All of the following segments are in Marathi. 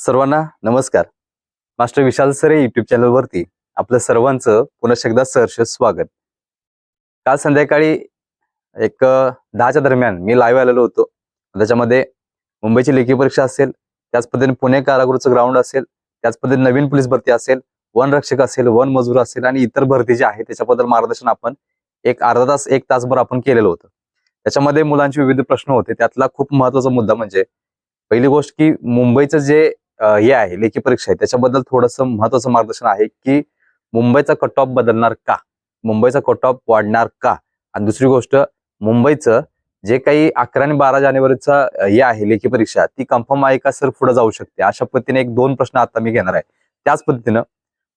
सर्वांना नमस्कार. मास्टर विशाल सरे युट्यूब चॅनलवरती आपलं सर्वांचं पुन्हा एकदा सहर्ष स्वागत. काल संध्याकाळी एक दहाच्या दरम्यान मी लाईव्ह आलेलो होतो. त्याच्यामध्ये मुंबईची लेखी परीक्षा असेल त्याच पद्धतीने पुणे कारागृहचं ग्राउंड असेल त्याच पद्धतीने नवीन पोलीस भरती असेल वन रक्षक असेल वन मजूर असेल आणि इतर भरती जे आहे त्याच्याबद्दल मार्गदर्शन आपण एक अर्धा तास एक तासभर आपण केलेलं होतं. त्याच्यामध्ये मुलांचे विविध प्रश्न होते. त्यातला खूप महत्त्वाचा मुद्दा म्हणजे पहिली गोष्ट की मुंबईचं जे हे आहे लेखी परीक्षा आहे. त्याच्याबद्दल थोडंसं महत्वाचं मार्गदर्शन आहे की मुंबईचा कट ऑफ बदलणार का? मुंबईचा कट ऑफ वाढणार का? आणि दुसरी गोष्ट मुंबईचं जे काही अकरा आणि बारा जानेवारीचा हे आहे लेखी परीक्षा ती कन्फर्म आहे का सर पुढे जाऊ शकते? अशा पद्धतीने एक दोन प्रश्न आता मी घेणार आहे. त्याच पद्धतीनं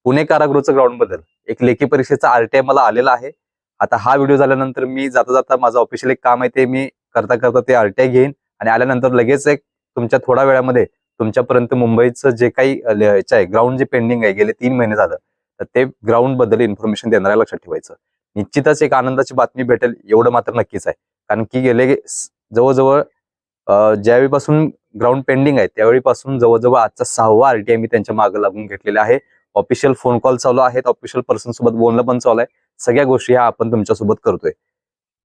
पुणे कारागृहचं ग्राउंडबद्दल एक लेखी परीक्षेचा आरटीआय मला आलेला आहे. आता हा व्हिडिओ झाल्यानंतर मी जाता जाता माझं ऑफिशियल एक काम आहे ते मी करता करता ते आरटीआय घेईन आणि आल्यानंतर लगेच एक तुमच्या थोड्या वेळामध्ये तुमच्यापर्यंत मुंबईचं जे काही लिहायचं याचं आहे ग्राउंड जे पेंडिंग आहे गेले तीन महिने झालं तर ते ग्राउंडबद्दल इन्फॉर्मेशन देणार लक्षात ठेवायचं. निश्चितच एक आनंदाची बातमी भेटेल एवढं मात्र नक्कीच आहे. कारण की गेले जवळजवळ ज्यावेळीपासून ग्राउंड पेंडिंग आहे त्यावेळीपासून जवळजवळ आजचा सहावा आरटीआय मी त्यांच्या मागे लागून घेतलेला आहे. ऑफिशियल फोन कॉल चालू आहेत ऑफिशियल पर्सन सोबत बोलणं पण चालू आहे. सगळ्या गोष्टी ह्या आपण तुमच्यासोबत करतोय.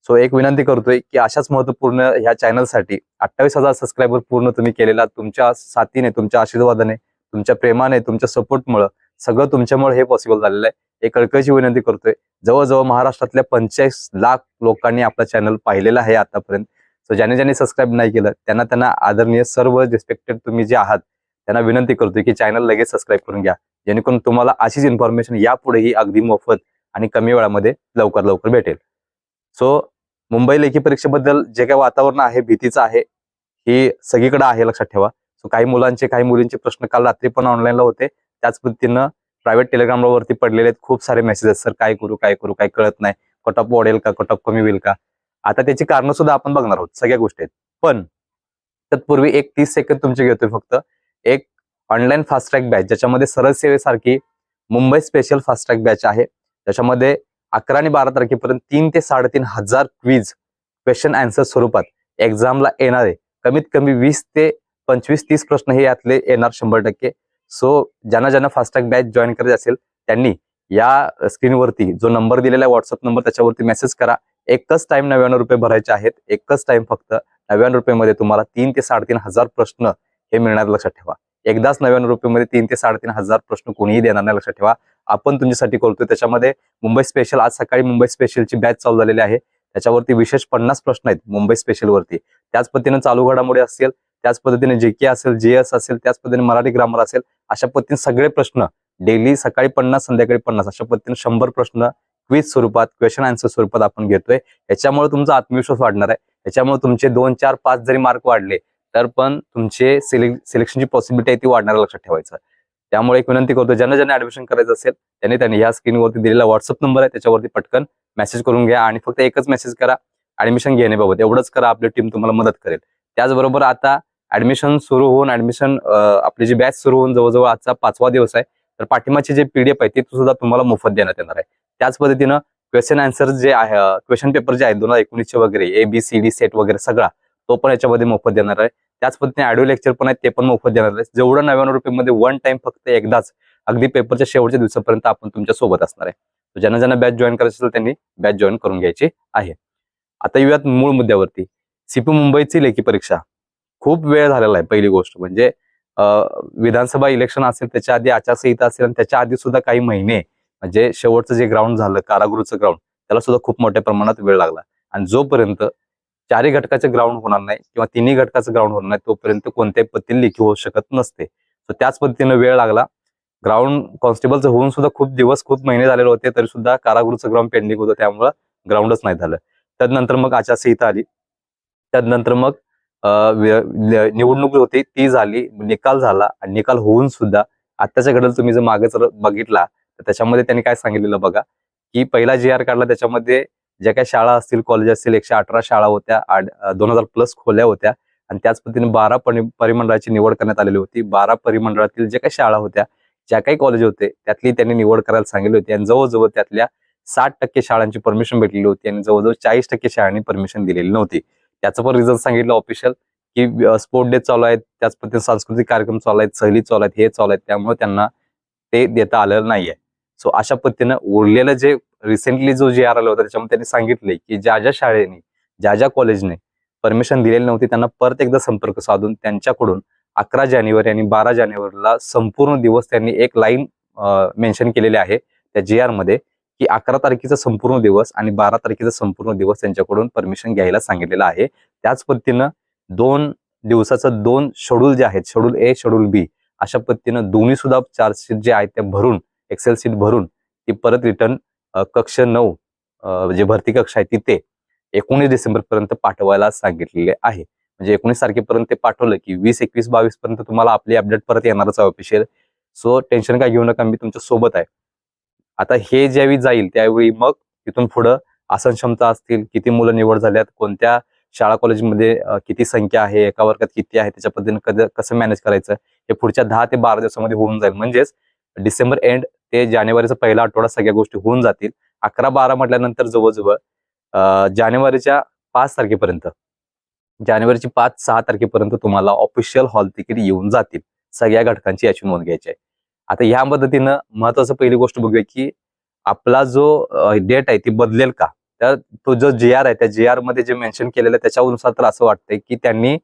सो एक विनंती करतोय की अशाच महत्त्वपूर्ण ह्या चॅनलसाठी अठ्ठावीस हजार सबस्क्रायबर पूर्ण तुम्ही केलेला तुमच्या साथीने तुमच्या आशीर्वादाने तुमच्या प्रेमाने तुमच्या सपोर्टमुळे सगळं तुमच्यामुळे हे पॉसिबल झालेलं आहे. एक कळकळीची विनंती करतोय. जवळजवळ महाराष्ट्रातल्या पंचेचाळीस लाख लोकांनी आपला चॅनल पाहिलेला आहे आतापर्यंत. सो ज्याने ज्याने सबस्क्राईब नाही केलं त्यांना त्यांना आदरणीय सर्व रिस्पेक्टेड तुम्ही जे आहात त्यांना विनंती करतोय की चॅनल लगेच सबस्क्राईब करून घ्या. जेणेकरून तुम्हाला अशीच इन्फॉर्मेशन यापुढेही अगदी मोफत आणि कमी वेळामध्ये लवकर लवकर भेटेल. सो मुंबई लेखी परीक्षेबद्दल जे काही वातावरण आहे भीतीचं आहे ही सगळीकडे आहे लक्षात ठेवा. सो काही मुलांचे काही मुलींचे प्रश्न काल रात्री पण ऑनलाईनला होते. त्याच पद्धतीनं प्रायव्हेट टेलिग्रामवरती पडलेले आहेत खूप सारे मेसेजेस सर काय करू काय करू काय कळत नाही. कट ऑफ वाढेल का? कट ऑफ कमी होईल का? आता त्याची कारणं सुद्धा आपण बघणार आहोत सगळ्या गोष्टी आहेत. पण तत्पूर्वी एक तीस सेकंद तुमचे घेतोय फक्त. एक ऑनलाईन फास्ट ट्रॅक बॅच ज्याच्यामध्ये सरळ सेवेसारखी Mumbai special fast track batch आहे. त्याच्यामध्ये अकरा आणि बारा तारखेपर्यंत तीन ते साडेतीन हजार क्वीज क्वेश्चन अँसर स्वरूपात एक्झामला येणारे कमीत कमी वीस ते पंचवीस तीस प्रश्न हे यातले येणार शंभर टक्के. सो ज्यांना ज्यांना फास्टॅग बॅच जॉईन करायचे असेल त्यांनी या स्क्रीनवरती जो नंबर दिलेला आहे व्हॉट्सअप नंबर त्याच्यावरती मेसेज करा. एकच टाइम नव्याण्णव रुपये भरायचे आहेत. एकच टाइम फक्त नव्याण्णव रुपयेमध्ये तुम्हाला तीन ते साडेतीन हजार प्रश्न हे मिळणार लक्षात ठेवा. एकदाच नव्याण्णव रुपयेमध्ये तीन ते साडेतीन हजार प्रश्न कोणीही देणार नाही लक्षात ठेवा. आपण तुमच्यासाठी करतोय. त्याच्यामध्ये मुंबई स्पेशल आज सकाळी मुंबई स्पेशलची बॅच चालू झालेली आहे. त्याच्यावरती विशेष पन्नास प्रश्न आहेत मुंबई स्पेशल वरती. त्याच पद्धतीने चालू घडामोडी असतील त्याच पद्धतीने जे के असेल जे एस असेल त्याच पद्धतीने मराठी ग्रामर असेल अशा पद्धतीने सगळे प्रश्न डेली सकाळी पन्नास संध्याकाळी पन्नास अशा पद्धतीने शंभर प्रश्न क्विज स्वरूपात क्वेश्चन आन्सर स्वरूपात आपण घेतोय. याच्यामुळे तुमचा आत्मविश्वास वाढणार आहे. याच्यामुळे तुमचे दोन चार पाच जरी मार्क वाढले तर पण तुमचे सिलेक्शनची पॉसिबिलिटी आहे ती वाढणार लक्षात ठेवायचं. त्यामुळे एक विनंती करतो ज्यांना ज्यांना ऍडमिशन करायचं असेल त्यांनी त्यांनी ह्या स्क्रीनवरती दिलेला व्हॉट्सअप नंबर आहे त्याच्यावरती पटकन मेसेज करून घ्या आणि फक्त एकच मेसेज करा ऍडमिशन घेण्याबाबत. एवढंच करा आपली टीम तुम्हाला मदत करेल. त्याचबरोबर आता ऍडमिशन सुरू होऊन ऍडमिशन आपली जी बॅच सुरू होऊन जवळजवळ आजचा पाचवा दिवस आहे तर पाठिंबाची जे पीडीएफ आहे ती सुद्धा तुम्हाला मोफत देण्यात येणार आहे. त्याच पद्धतीनं क्वेश्चन आन्सर जे आहे क्वेश्चन पेपर जे आहेत दोन हजार एकोणीसचे वगैरे A B C D set वगैरे सगळा तो पण याच्यामध्ये मोफत देणार आहे. त्याच पद्धतीने ऑडिओ लेक्चर पण आहेत ते पण मोफत देणार आहे जेवढं नव्याण्णव रुपये वन टाइम फक्त एकदाच अगदी पेपरच्या शेवटच्या दिवसापर्यंत आपण तुमच्यासोबत असणार आहे. ज्यांना ज्यांना बॅच जॉईन करायचं असेल त्यांनी बॅच जॉईन करून घ्यायची आहे. आता येऊयात मूळ मुद्द्यावरती. सीपी मुंबईची लेखी परीक्षा. खूप वेळ झालेला आहे पहिली गोष्ट म्हणजे विधानसभा इलेक्शन असेल त्याच्या आधी आचारसंहिता असेल आणि त्याच्या आधी सुद्धा काही महिने म्हणजे शेवटचं जे ग्राउंड झालं कारागृहचं ग्राउंड त्याला सुद्धा खूप मोठ्या प्रमाणात वेळ लागला. आणि जोपर्यंत चारही घटकाचं ग्राउंड होणार नाही किंवा तिन्ही घटकाचं ग्राउंड होणार नाही तोपर्यंत कोणत्याही पद्धतीने लेखी होऊ शकत नसते. तर त्याच पद्धतीने वेळ लागला. ग्राउंड कॉन्स्टेबलचं होऊन सुद्धा खूप दिवस खूप महिने झालेले होते तरी सुद्धा कारागृहचं ग्राउंड पेंडिंग होतं त्यामुळं ग्राउंडच नाही झालं. त्यानंतर मग आचारसंहिता आली. त्यानंतर मग निवडणूक होती ती झाली निकाल झाला आणि निकाल होऊन सुद्धा आत्ताच्या घडल तुम्ही जर मागे जर बघितला तर त्याच्यामध्ये त्यांनी काय सांगितलेलं बघा की पहिला जी आर काढला त्याच्यामध्ये ज्या काही शाळा असतील कॉलेज असतील एकशे अठरा शाळा होत्या दोन हजार प्लस खोल्या होत्या आणि त्याच पद्धतीने बारा परि- परिमंडळाची निवड करण्यात आलेली होती. बारा परिमंडळातील ज्या काही शाळा होत्या ज्या काही कॉलेज होते त्यातली त्यांनी निवड करायला सांगितली होती आणि जवळजवळ त्यातल्या साठ टक्के शाळांची परमिशन भेटलेली होती आणि जवळजवळ चाळीस टक्के शाळांनी परमिशन दिलेली नव्हती. त्याचं पण रिझल्ट सांगितलं ऑफिशियल की स्पोर्ट डे चालू आहेत त्याच पद्धतीने सांस्कृतिक कार्यक्रम चालू आहेत सहली चालू आहेत हे चालू आहेत त्यामुळे त्यांना ते देता आलेलं नाहीये. सो अशा पद्धतीनं उरलेलं जे रिसेंटली जो जे आर आला होता त्याच्यामध्ये त्यांनी सांगितले की ज्या ज्या शाळेने ज्या ज्या कॉलेजने परमिशन दिलेली नव्हती त्यांना परत एकदा संपर्क साधून त्यांच्याकडून अकरा जानेवारी आणि बारा जानेवारीला संपूर्ण दिवस त्यांनी एक लाईन मेन्शन केलेली आहे त्या जे आरमध्ये की अकरा तारखेचा संपूर्ण दिवस आणि बारा तारखेचा संपूर्ण दिवस त्यांच्याकडून परमिशन घ्यायला सांगितलेलं आहे. त्याच पद्धतीनं दोन दिवसाचं दोन शेड्यूल जे आहेत शेड्यूल ए शेड्यूल बी अशा पद्धतीनं दोन्ही सुद्धा चार्जशीट जे आहेत ते भरून एक्सेल सीट भरून ती परत रिटर्न कक्ष नऊ जे भरती कक्ष आहे तिथे एकोणीस डिसेंबर पर्यंत पाठवायला सांगितलेले आहे. म्हणजे एकोणीस तारखेपर्यंत ते पाठवलं की वीस एकवीस बावीस पर्यंत तुम्हाला आपली अपडेट परत येणारच आहे ऑफिशियल सो टेन्शन काय घेऊ नका मी तुमच्यासोबत आहे. आता हे ज्यावेळी जाईल त्यावेळी मग तिथून पुढं आसन क्षमता असतील किती मुलं निवड झाल्यात कोणत्या शाळा कॉलेजमध्ये किती संख्या आहे एका वर्गात किती आहे त्याच्या पद्धतीने कसं मॅनेज करायचं हे पुढच्या दहा ते बारा दिवसामध्ये होऊन जाईल. म्हणजेच डिसेंबर एंड ते जानेवारीचा पहिला आठवडा सगळ्या गोष्टी होऊन जातील. अकरा बारा म्हटल्यानंतर जवळजवळ जानेवारीच्या पाच तारखेपर्यंत जानेवारीची पाच सहा तारखेपर्यंत तुम्हाला ऑफिशियल हॉल तिकीट येऊन जातील. सगळ्या घटकांची याची नोंद घ्यायची आहे. आता ह्या पद्धतीनं महत्वाचं पहिली गोष्ट बघूया की आपला जो डेट आहे ती बदलेल का? तर तो जो जे आर आहे त्या जे आरमध्ये जे मेन्शन केलेलं आहे त्याच्यानुसार तर असं वाटतंय की त्यांनी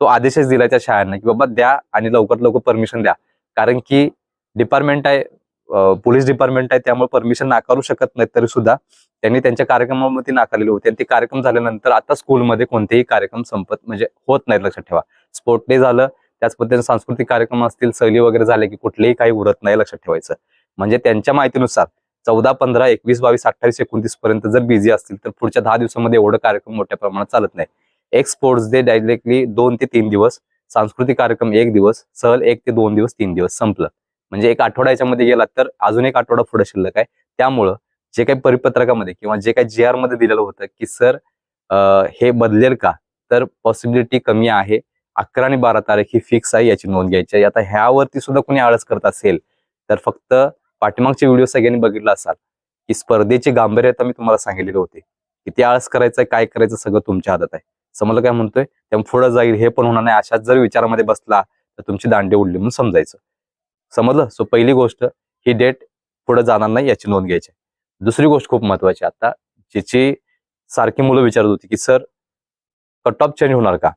तो आदेशच दिलाय त्या शाळांना की बाबा द्या आणि लवकरात लवकर परमिशन द्या. कारण की डिपार्टमेंट आहे पोलीस डिपार्टमेंट आहे त्यामुळे परमिशन नाकारू शकत नाही तरी सुद्धा. त्यांनी त्यांच्या कार्यक्रमामध्ये नाकारलेले होते. आणि ते कार्यक्रम झाल्यानंतर आता स्कूलमध्ये कोणतेही कार्यक्रम संपत म्हणजे होत नाहीत लक्षात ठेवा. स्पोर्ट डे झालं त्याच पद्धतीने सांस्कृतिक कार्यक्रम असतील सहली वगैरे झाले की कुठलेही काही उरत नाही लक्षात ठेवायचं. म्हणजे त्यांच्या माहितीनुसार चौदा पंधरा एकवीस बावीस अठ्ठावीस एकोणतीस पर्यंत जर बिझी असतील तर पुढच्या दहा दिवसामध्ये एवढं कार्यक्रम मोठ्या प्रमाणात चालत नाही. एक स्पोर्ट्स डे डायरेक्टली दोन ते तीन दिवस सांस्कृतिक कार्यक्रम एक दिवस सहल एक ते दोन दिवस तीन दिवस संपलं. म्हणजे एक आठवडा याच्यामध्ये गेला तर अजून एक आठवडा पुढे शिल्लक आहे. त्यामुळं जे काही परिपत्रकामध्ये किंवा जे काही जी आरमध्ये दिलेलं होतं की सर हे बदलेल का? तर पॉसिबिलिटी कमी आहे. अकरा आणि बारा तारीख ही फिक्स आहे याची नोंद घ्यायची आता ह्यावरती सुद्धा कोणी आळस करत असेल तर फक्त पाठीमागचे व्हिडिओ सगळ्यांनी बघितला असाल की स्पर्धेचे गांभीर्यता मी तुम्हाला सांगितलेले होते. किती आळस करायचं काय करायचं सगळं तुमच्या हातात आहे. समजलं काय म्हणतोय? त्यामुळे पुढे जाईल हे पण होणार नाही. अशाच जर विचारामध्ये बसला तर तुमची दांडे उडली म्हणून समजायचं. समजलं? सो पहिली गोष्ट ही डेट पुढे जाणार नाही याची नोंद घ्यायची. दुसरी गोष्ट खूप महत्वाची आता जिची सारखी मुलं विचारत होती की सर कट ऑफ चेंज होणार का?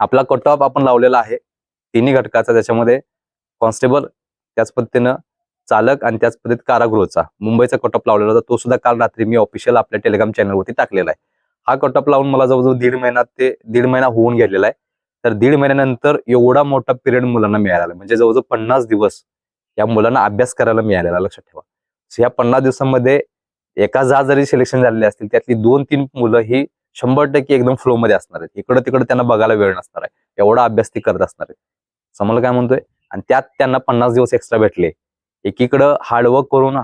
आपला कट ऑफ आपण लावलेला आहे. तिन्ही घटकाचा त्याच्यामध्ये कॉन्स्टेबल त्याच पद्धतीनं चालक आणि त्याच पद्धतीत कारागृहचा. मुंबईचा कट ऑफ लावलेला होता. तो सुद्धा काल रात्री मी ऑफिशियल आपल्या टेलिग्राम चॅनलवरती टाकलेला आहे. हा कट ऑफ लावून मला जवळजवळ दीड महिना ते दीड महिना होऊन गेलेला आहे. तर दीड महिन्यानंतर एवढा मोठा पिरियड मुलांना मिळाला म्हणजे जवळजवळ पन्नास दिवस या मुलांना अभ्यास करायला मिळालेला लक्षात ठेवा. या पन्नास दिवसांमध्ये एका जा जरी सिलेक्शन झालेले असतील त्यातली दोन तीन मुलं ही शंभर टक्के एकदम फ्लो मध्ये असणार आहेत. इकडं तिकडं त्यांना बघायला वेळ नसणार आहे. एवढा अभ्यास ती करत असणार आहेत. समजलं काय म्हणतोय? आणि त्यात त्यांना पन्नास दिवस एक्स्ट्रा भेटले. एकीकडं हार्डवर्क करून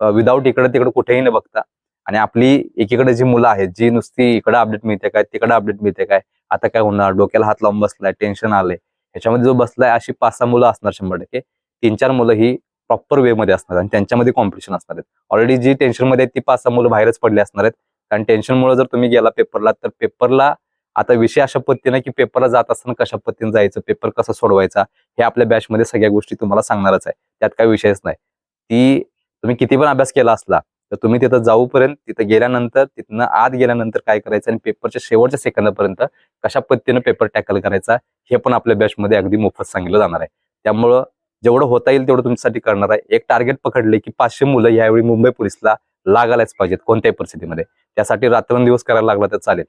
विदाऊट इकडं तिकडं कुठेही न बघता आणि आपली एकीकडे जी मुलं आहेत जी नुसती इकडं अपडेट मिळते काय तिकडं अपडेट मिळते काय आता काय होणार? डोक्याला हात लावून बसलाय टेन्शन आलंय. ह्याच्यामध्ये जो बसलाय अशी पाच सहा मुलं असणार शंभर टक्के. तीन चार मुलं ही प्रॉपर वे मध्ये असणार आणि त्यांच्यामध्ये कॉम्पिटिशन असणार आहेत. ऑलरेडी जी टेन्शनमध्ये ती पाच सहा मुलं बाहेरच पडली असणार आहेत. कारण टेन्शनमुळे जर तुम्ही गेला पेपरला तर पेपरला आता विषय अशा पद्धतीने की पेपरला जात असताना कशा पद्धतीने जायचं? पेपर कसा सोडवायचा? हे आपल्या बॅचमध्ये सगळ्या गोष्टी तुम्हाला सांगणारच आहे. त्यात काही विषयच नाही. ती तुम्ही किती पण अभ्यास केला असला तर तुम्ही तिथं जाऊपर्यंत तिथं गेल्यानंतर तिथनं आत गेल्यानंतर काय करायचं आणि पेपरच्या शेवटच्या सेकंदापर्यंत कशा पद्धतीनं पेपर टॅकल करायचा हे पण आपल्या बॅचमध्ये अगदी मोफत सांगितलं जाणार आहे. त्यामुळं जेवढं होता येईल तेवढं तुमच्यासाठी करणार आहे. एक टार्गेट पकडले की पाचशे मुलं यावेळी मुंबई पोलिसला लागायलाच पाहिजेत कोणत्याही परिस्थितीमध्ये. त्यासाठी रात्रंदिवस करायला लागला तर चालेल.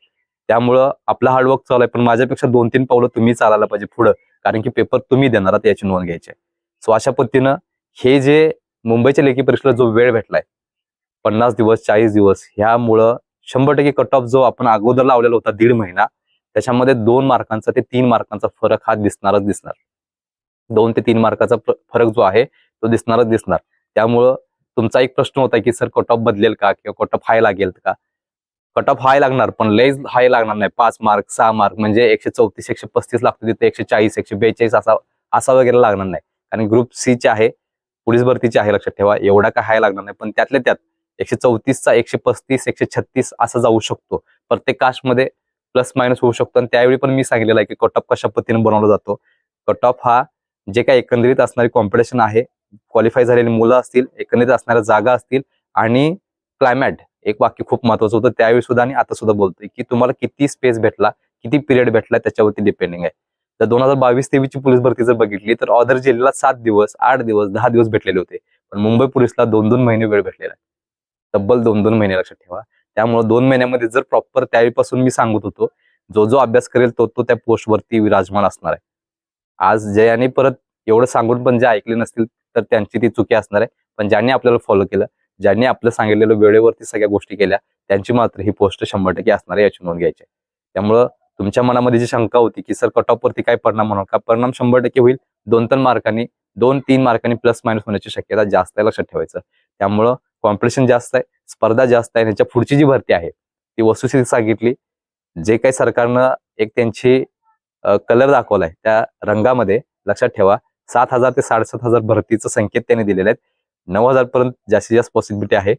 त्यामुळं आपला हार्डवर्क चालू आहे पण माझ्यापेक्षा दोन तीन पावलं तुम्ही चालायला पाहिजे पुढं कारण की पेपर तुम्ही देणार आहात याची नोंद घ्यायची आहे. सो अशा पद्धतीनं हे जे मुंबईच्या लेखी परीक्षेला जो वेळ भेटलाय पन्नास दिवस चाळीस दिवस ह्यामुळं शंभर टक्के कट ऑफ जो आपण अगोदर लावलेला होता दीड महिना त्याच्यामध्ये दोन मार्कांचा ते तीन मार्कांचा फरक हा दिसणारच दिसणार. दोन ते तीन मार्काचा फरक जो आहे तो दिसणारच दिसणार. त्यामुळं तुमचा एक प्रश्न होता की सर कट ऑफ बदलेल का? किंवा कट ऑफ हाय लागेल का? कट ऑफ हाय लागणार पण लेज हाय लागणार नाही. पाच मार्क सहा मार्क म्हणजे एकशे चौतीस एकशे पस्तीस लागतो तिथे एकशे चाळीस एकशे बेचाळीस असा असा वगैरे लागणार नाही. कारण ग्रुप सीचे आहे पोलीस भरतीचे आहे लक्षात ठेवा. एवढा काय हाय लागणार नाही पण त्यातल्या त्यात एकशे चौतीसचा एकशे पस्तीस एकशे छत्तीस असा जाऊ शकतो. प्रत्येक कास्टमध्ये प्लस मायनस होऊ शकतो. आणि त्यावेळी पण मी सांगितलेलं आहे की कट ऑफ कशा पद्धतीने बनवला जातो. कट ऑफ हा जे काही एकंदरीत असणारी कॉम्पिटिशन आहे क्वालिफाय झालेली मुलं असतील एकंदरीत असणाऱ्या जागा असतील आणि क्लायमॅट एक वाक्य खूप महत्वाचं होतं. त्यावेळी सुद्धा आणि आता सुद्धा बोलतोय की तुम्हाला किती स्पेस भेटला किती पिरियड भेटला त्याच्यावरती डिपेंडिंग आहे. तर दोन हजार बावीस तेवीसची पोलीस भरती जर बघितली तर ऑदर जिल्ह्याला सात दिवस आठ दिवस दहा दिवस भेटलेले होते. पण मुंबई पोलीसला दोन दोन महिने वेळ भेटलेला आहे. तब्बल दोन दोन महिने लक्षात ठेवा. त्यामुळे दोन महिन्यामध्ये जर प्रॉपर त्यावेळीपासून मी सांगत होतो जो जो अभ्यास करेल तो तो त्या पोस्टवरती विराजमान असणार आहे. आज जयाने परत एवढं सांगून पण जे ऐकले नसतील तर त्यांची ती चुकी असणार आहे. पण ज्यांनी आपल्याला फॉलो केलं ज्यांनी आपलं सांगितलेलं वेळेवरती सगळ्या गोष्टी केल्या त्यांची मात्र ही पोस्ट शंभर टक्के असणार आहे याची नोंद घ्यायची त्यामुळं तुमच्या मनामध्ये जी शंका होती की सर कट वरती काय परिणाम होणार? का परिणाम शंभर टक्के होईल? दोन तीन मार्कांनी दोन तीन मार्कांनी प्लस मायनस होण्याची शक्यता जास्त आहे लक्षात ठेवायचं. त्यामुळं कॉम्पिटिशन जास्त आहे स्पर्धा जास्त आहे ह्याच्या पुढची जी भरती आहे ती वस्तुस्थिती सांगितली. जे काही सरकारनं एक त्यांची कलर दाखवलाय त्या रंगामध्ये लक्षात ठेवा सात हजार ते साडेसात हजार भरतीचं संकेत त्यांनी दिलेले आहेत. नऊ हजार पर्यंत जास्तीत जास्त पॉसिबिलिटी आहे.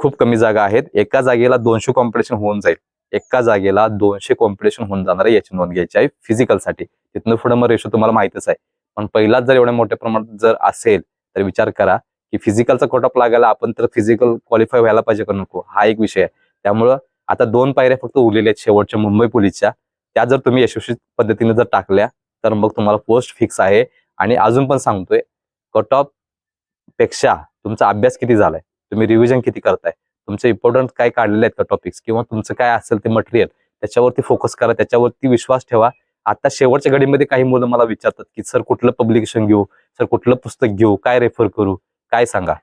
खूप कमी जागा आहेत. एका जागेला दोनशे कॉम्पिटिशन होऊन जाईल. एका जागेला दोनशे कॉम्पिटिशन होऊन जाणार आहे याची नोंद घ्यायची आहे फिजिकलसाठी तिथनं पुढे मग रेशो तुम्हाला माहितच आहे. पण पहिलाच जर एवढ्या मोठ्या प्रमाणात जर असेल तर विचार करा. की फिजिकलचा कटऑफ लागायला आपण तर फिजिकल क्वालिफाय व्हायला पाहिजे का नको? हा एक विषय आहे. त्यामुळं आता दोन पायऱ्या फक्त उरलेल्या आहेत शेवटच्या मुंबई पोलीसच्या त्या जर तुम्ही यशस्वी पद्धतीने जर टाकल्या तर मग तुम्हाला पोस्ट फिक्स आहे. आणि अजून पण सांगतोय कट ऑफपेक्षा तुमचा अभ्यास किती झालाय? तुम्ही रिव्हिजन किती करताय? तुमचे इम्पॉर्टंट काय काढलेले आहेत का टॉपिक्स किंवा तुमचं काय असेल ते मटेरियल त्याच्यावरती फोकस करा त्याच्यावरती विश्वास ठेवा. आता शेवटच्या घडीमध्ये काही मुलं मला विचारतात की सर कुठलं पब्लिकेशन घेऊ? सर कुठलं पुस्तक घेऊ? काय रेफर करू? काय सांगा?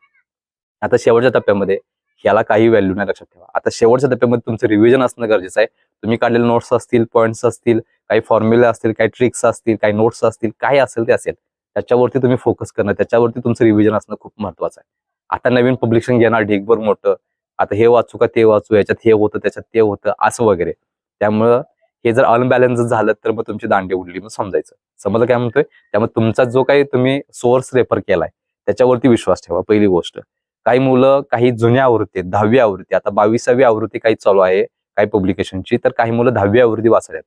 आता शेवटच्या टप्प्यामध्ये याला काही व्हॅल्यू नाही लक्षात ठेवा. आता शेवटच्या टप्प्यामध्ये तुमचं रिव्हिजन असणं गरजेचं आहे. तुम्ही काढलेले नोट्स असतील पॉईंट्स असतील काही फॉर्म्युला असतील काही ट्रिक्स असतील काही नोट्स असतील काय असेल ते असेल. त्याच्यावरती तुम्ही फोकस करणं त्याच्यावरती तुमचं रिव्हिजन असणं खूप महत्वाचं आहे. आता नवीन पब्लिकेशन घेणार ढीगभर मोठं. आता हे वाचू का ते वाचू याच्यात हे होतं त्याच्यात ते होतं असं वगैरे. त्यामुळं हे जर अनबॅलन्स झालं तर मग तुमची दांडी उडली मग समजायचं. समजलं काय म्हणतोय? त्यामुळे तुमचा जो काही तुम्ही सोर्स रेफर केलाय त्याच्यावरती विश्वास ठेवा पहिली गोष्ट. काही मुलं काही जुन्या आवृत्ती आहेत, दहावी आवृत्ती आता बावीसावी आवृत्ती काही चालू आहे काही पब्लिकेशनची तर काही मुलं दहावी आवृत्ती वाचल्यात.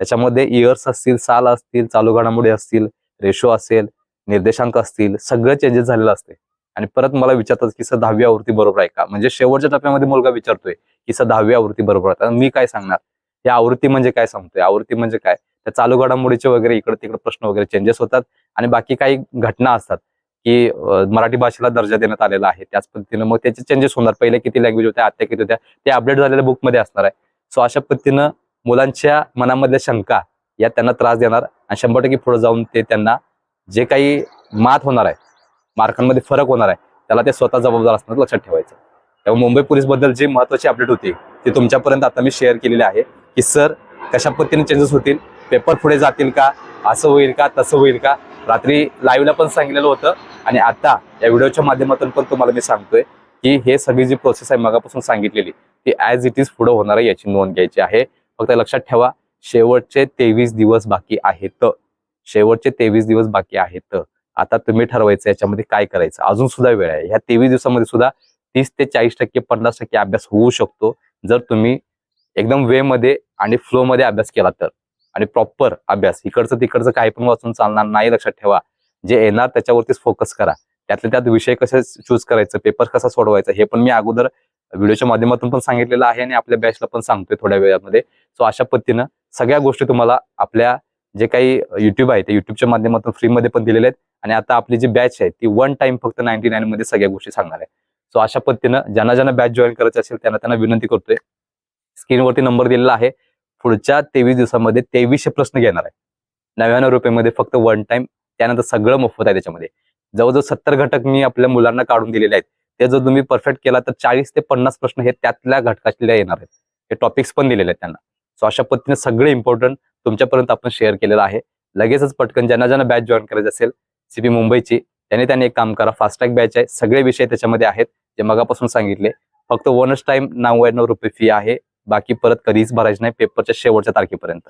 त्याच्यामध्ये इयर्स असतील साल असतील चालू घडामोडी असतील रेशो असेल निर्देशांक असतील सगळं चेंजेस झालेलं असते आणि परत मला विचारतात की सर दहावी आवृत्ती बरोबर आहे का? म्हणजे शेवटच्या टप्प्यामध्ये मुलगा विचारतोय की सर दहावी आवृत्ती बरोबर आहे. मी काय सांगणार? या आवृत्ती म्हणजे काय सांगतोय? आवृत्ती म्हणजे काय? त्या चालू घडामोडीचे वगैरे इकडे तिकडे प्रश्न वगैरे चेंजेस होतात आणि बाकी काही घटना असतात. की मराठी भाषेला दर्जा देण्यात आलेला आहे. त्याच पद्धतीनं मग त्याचे चेंजेस होणार. पहिले किती लँग्वेज होत्या आत्या किती होत्या ते अपडेट झालेल्या बुकमध्ये असणार आहे. सो अशा पद्धतीनं मुलांच्या मनामधल्या शंका या त्यांना त्रास देणार आणि शंभर टक्के पुढे जाऊन ते त्यांना जे काही मात होणार आहे मार्कांमध्ये फरक होणार आहे त्याला ते स्वतः जबाबदार असणार लक्षात ठेवायचं. तेव्हा मुंबई पोलीसबद्दल जी महत्वाची अपडेट होती ती तुमच्यापर्यंत आता मी शेअर केलेली आहे की सर कशा पद्धतीने चेंजेस होतील? पेपर पुढे जातील का? असं होईल का? तसं होईल का? रात्री लाईव्हला पण सांगितलेलं होतं. आणि आता या व्हिडिओच्या माध्यमातून पण तुम्हाला मी सांगतोय की हे सगळी जी प्रोसेस आहे मगापासून सांगितलेली ती ॲज इट इज पुढे होणार आहे याची नोंद घ्यायची आहे. फक्त लक्षात ठेवा शेवटचे तेवीस दिवस बाकी आहेत. शेवटचे तेवीस दिवस बाकी आहेत. आता तुम्ही ठरवायचं याच्यामध्ये काय करायचं? अजून सुद्धा वेळ आहे. ह्या तेवीस दिवसामध्ये सुद्धा तीस ते चाळीस टक्के पन्नास टक्के अभ्यास होऊ शकतो. जर तुम्ही एकदम वे मध्ये आणि फ्लो मध्ये अभ्यास केला तर. आणि प्रॉपर अभ्यास. इकडचं तिकडचं काही पण वाचून चालणार नाही लक्षात ठेवा. जे येणार त्याच्यावरतीच फोकस करा. त्यातले त्यात विषय कसे चूज करायचं पेपर कसा सोडवायचा हे पण मी अगोदर व्हिडिओच्या माध्यमातून पण सांगितलेलं आहे आणि आपल्या बॅचला पण सांगतोय थोड्या वेळामध्ये. सो अशा पद्धतीनं सगळ्या गोष्टी तुम्हाला आपल्या जे काही युट्यूब आहे ते युट्यूबच्या माध्यमातून फ्रीमध्ये पण दिलेले आहेत. आणि आता आपली जी बॅच आहे ती वन टाइम फक्त नाईन्टी नाईन मध्ये सगळ्या गोष्टी सांगणार आहे. सो अशा पद्धतीनं ज्यांना ज्यांना बॅच जॉईन करायचं असेल त्यांना त्यांना विनंती करतोय. स्क्रीनवरती नंबर दिलेला आहे. पुढच्या तेवीस दिवसामध्ये तेवीसशे प्रश्न घेणार आहे. नव्याण्णव रुपयेमध्ये फक्त वन टाइम त्यानंतर सगळं मोफत आहे त्याच्यामध्ये. जवळजवळ सत्तर घटक मी आपल्या मुलांना काढून दिलेले आहेत. ते जर तुम्ही परफेक्ट केला तर चाळीस ते पन्नास प्रश्न हे त्यातल्या घटकातल्या येणार आहेत. हे टॉपिक्स पण दिलेले आहेत त्यांना. सो अशा पद्धतीने सगळे इम्पॉर्टंट तुमच्यापर्यंत आपण शेअर केलेलं आहे. लगेचच पटकन ज्यांना ज्यांना बॅच जॉईन करायचं असेल सीबी मुंबईची त्यांनी त्यांनी एक काम करा. फास्ट बॅच आहे. सगळे विषय त्याच्यामध्ये आहेत जे मगापासून सांगितले. फक्त वनच टाइम नव्याण्णव रुपये फी आहे. बाकी परत कधीच भरायची नाही. पेपरच्या शेवटच्या तारखेपर्यंत.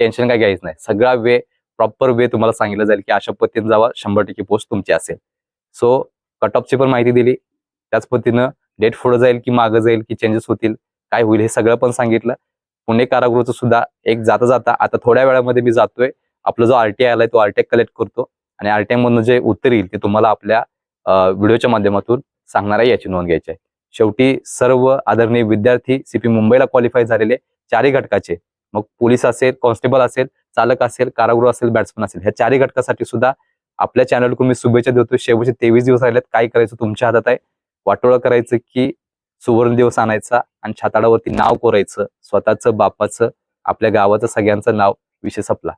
टेन्शन काय घ्यायचं नाही. सगळा वे प्रॉपर वे तुम्हाला सांगितलं जाईल की अशा पद्धतीने जावा शंभर टक्के पोस्ट तुमची असेल. सो कट ऑफची पण माहिती दिली. त्याच पद्धतीनं डेट पुढं जाईल की मागं जाईल की चेंजेस होतील काय होईल हे सगळं पण सांगितलं. पुणे कारागृहाचं सुद्धा एक जाता जाता आता थोड्या वेळामध्ये मी जातोय. आपला जो आरटीआय आलाय तो आरटीआय कलेक्ट करतो. आणि आरटीआयमधून जे उत्तर येईल ते तुम्हाला आपल्या व्हिडिओच्या माध्यमातून सांगणार आहे याची नोंद घ्यायची आहे. शेवटी सर्व आदरणीय विद्यार्थी सीपी मुंबईला क्वालिफाय झालेले चारही घटकाचे. मग पोलीस असेल कॉन्स्टेबल असेल चालक असेल कारागृह असेल बॅट्समन असेल ह्या चारही घटकासाठी सुद्धा आपल्या चॅनलकडून मी शुभेच्छा देतो. शेवटचे तेवीस दिवस राहिलेत काय करायचं तुमच्या हातात आहे? वाटोळं करायचं की सुवर्ण दिवस आणायचा आणि छाताडावरती नाव कोरायचं स्वतःचं बापाचं आपल्या गावाचं सगळ्यांचं नाव विषय संपला.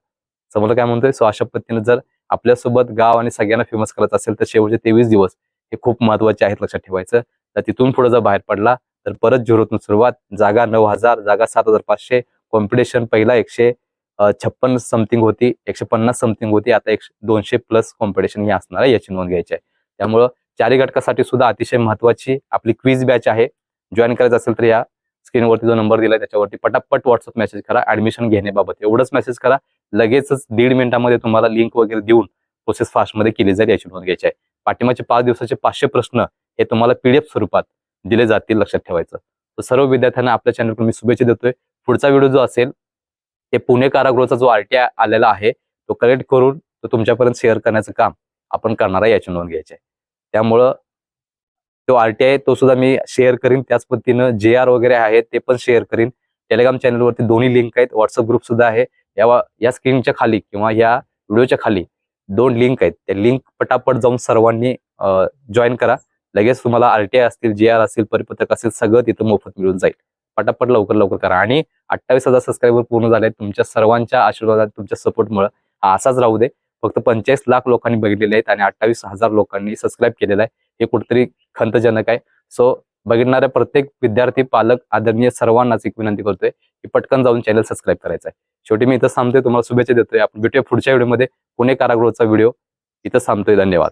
समोर काय म्हणतोय? सो अशा पद्धतीने जर आपल्यासोबत गाव आणि सगळ्यांना फेमस करत असेल तर शेवटचे तेवीस दिवस हे खूप महत्त्वाचे आहेत लक्षात ठेवायचं. तर तिथून पुढे जर बाहेर पडला तर परत झिरोतून सुरुवात जागा नऊ हजार जागा सात हजार पाचशे कॉम्पिटिशन पहिला एकशे छप्पन समथिंग होती एकशे पन्नास समथिंग होती. आता एकशे दोनशे प्लस कॉम्पिटिशन ही असणार आहे याची नोंद घ्यायची आहे. त्यामुळं चारी घटकासाठी सुद्धा अतिशय महत्वाची आपली क्विज बॅच आहे. जॉईन करायचं असेल तर या स्क्रीनवरती जो नंबर दिलाय त्याच्यावरती पटापट व्हॉट्सअप मेसेज करा. ऍडमिशन घेण्याबाबत एवढंच मेसेज करा. लगेचच दीड मिनिटामध्ये तुम्हाला लिंक वगैरे देऊन प्रोसेस फास्टमध्ये केली जाईल याची नोंद घ्यायची आहे. पाठिंबाचे पाच दिवसाचे पाचशे प्रश्न हे तुम्हाला पीडीएफ स्वरूपात दिले जातील लक्षात ठेवायचं. तर सर्व विद्यार्थ्यांना आपल्या चॅनलकडून मी शुभेच्छा देतोय. पुढचा व्हिडिओ जो असेल ते पुणे कारागृहाचा जो आरटीआय आलेला आहे तो कलेक्ट करून तो तुमच्यापर्यंत शेअर करण्याचं काम आपण करणार आहे याची नोंद घ्यायची आहे त्यामुळं तो आरटीआय तो सुद्धा मी शेअर करीन. त्याच पद्धतीनं जे आर वगैरे आहे ते पण शेअर करीन. टेलिग्राम चॅनलवरती दोन्ही लिंक आहेत. व्हॉट्सअप ग्रुप सुद्धा आहे. या या स्क्रीनच्या खाली किंवा या व्हिडिओच्या खाली दोन लिंक आहेत. त्या लिंक पटापट जाऊन सर्वांनी जॉईन करा. लगेच तुम्हाला आरटीआय असतील जे आर असतील परिपत्रक असेल सगळं तिथं मोफत मिळून जाईल. पटापट लवकर लवकर करा. आणि अठ्ठावीस हजार सबस्क्रायबर पूर्ण झाले तुमच्या सर्वांच्या आशीर्वादात तुमच्या सपोर्टमुळे हा असाच राहू दे. फक्त पंचेचाळीस लाख लोकांनी बघितलेले आहेत आणि अठ्ठावीस हजार लोकांनी सबस्क्राईब केलेलं आहे. हे कुठेतरी खंतजनक आहे. सो बघणाऱ्या प्रत्येक विद्यार्थी पालक आदरणीय सर्वांनाच एक विनंती करतोय की पटकन जाऊन चॅनल सबस्क्राईब करायचं आहे. शेवटी मी इथं थांबतोय. तुम्हाला शुभेच्छा देतोय. आपण भेटूया पुढच्या व्हिडिओमध्ये पुणे कारागृहाचा व्हिडिओ इथं थांबतोय. धन्यवाद.